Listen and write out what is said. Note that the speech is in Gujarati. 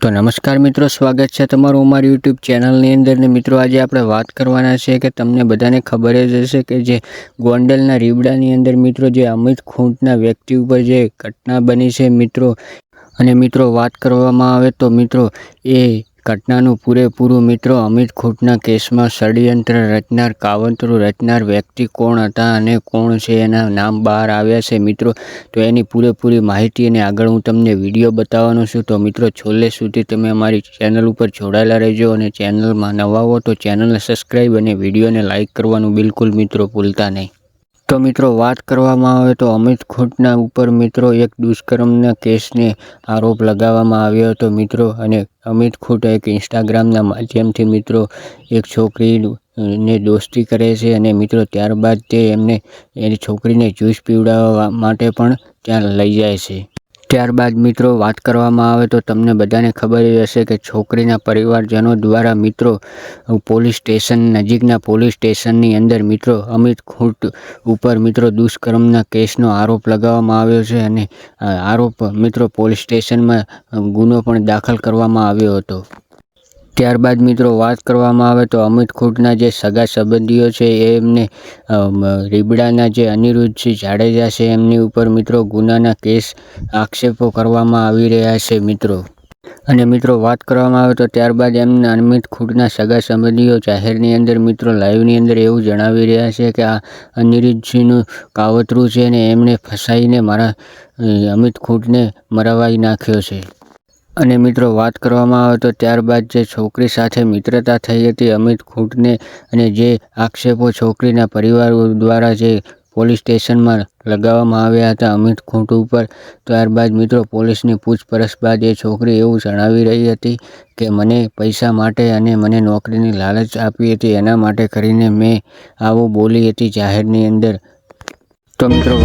તો નમસ્કાર મિત્રો, સ્વાગત છે તમારું અમારી યુટ્યુબ ચેનલની અંદર ને મિત્રો, આજે આપણે વાત કરવાના છે કે તમને બધાને ખબર જ હશે કે જે ગોંડલના રીબડાની અંદર મિત્રો, જે અમિત ખૂંટના વ્યક્તિ ઉપર જે ઘટના બની છે મિત્રો. અને મિત્રો, વાત કરવામાં આવે તો મિત્રો, એ ઘટનાનું પૂરેપૂરું મિત્રો અમિત ખૂટના કેસમાં ષડયંત્ર રચનાર, કાવતરું રચનાર વ્યક્તિ કોણ હતા અને કોણ છે એના નામ બહાર આવ્યા છે મિત્રો? તો એની પૂરેપૂરી માહિતી અને આગળ હું તમને વીડિયો બતાવવાનો છું. તો મિત્રો છોલે સુધી તમે અમારી ચેનલ ઉપર જોડાયેલા રહેજો અને ચેનલમાં નવા હો તો ચેનલને સબસ્ક્રાઈબ અને વિડીયોને લાઇક કરવાનું બિલકુલ મિત્રો ભૂલતા નહીં. તો મિત્રો વાત કરવામાં આવે તો અમિત ખૂંટના ઉપર મિત્રો એક દુષ્કર્મના કેસને આરોપ લગાવવામાં આવ્યો હતો મિત્રો. અને અમિત ખૂંટ એક ઇન્સ્ટાગ્રામના માધ્યમથી મિત્રો એક છોકરી ને દોસ્તી કરે છે અને મિત્રો ત્યારબાદ તે એમને એની છોકરીને જ્યુસ પીવડાવવા માટે પણ ત્યાં લઈ જાય છે. ત્યારબાદ મિત્રો વાત કરવામાં આવે તો તમને બધાને ખબર જ હશે કે છોકરીના પરિવારજનો દ્વારા મિત્રો પોલીસ સ્ટેશન, નજીકના પોલીસ સ્ટેશનની અંદર મિત્રો અમિત ખૂંટ ઉપર મિત્રો દુષ્કર્મના કેસનો આરોપ લગાવવામાં આવ્યો છે અને આરોપ મિત્રો પોલીસ સ્ટેશનમાં ગુનો પણ દાખલ કરવામાં આવ્યો હતો. ત્યારબાદ મિત્રો વાત કરવામાં આવે તો અમિત ખુટના જે સગા સંબંધીઓ છે એમને રીબડાના જે અનિરુદ્ધસિંહ જાડેજા છે, એમની ઉપર મિત્રો ગુનાના કેસ આક્ષેપો કરવામાં આવી રહ્યા છે મિત્રો. અને મિત્રો વાત કરવામાં આવે તો ત્યારબાદ એમને અમિત ખૂંટના સગા સંબંધીઓ જાહેરની અંદર મિત્રો લાઈવની અંદર એવું જણાવી રહ્યા છે કે આ અનિરુદ્ધસિંહનું કાવતરું છે ને એમણે ફસાઈને મારા અમિત ખુટને મરાવાઈ નાખ્યો છે. અને મિત્રો વાત કરવામાં આવે તો ત્યારબાદ જે છોકરી સાથે મિત્રતા થઈ હતી, અમિત ખૂંટને અને જે આક્ષેપો છોકરીના પરિવાર દ્વારા જે પોલીસ સ્ટેશનમાં લગાવવામાં આવ્યા હતા અમિત ખૂંટ ઉપર, ત્યારબાદ મિત્રો પોલીસની પૂછપરછ બાદ એ છોકરી એવું જણાવી રહી હતી કે, મને પૈસા માટે અને મને નોકરીની લાલચ આપી હતી, એના માટે કરીને મેં આવું બોલી હતી જાહેરની અંદર. તો મિત્રો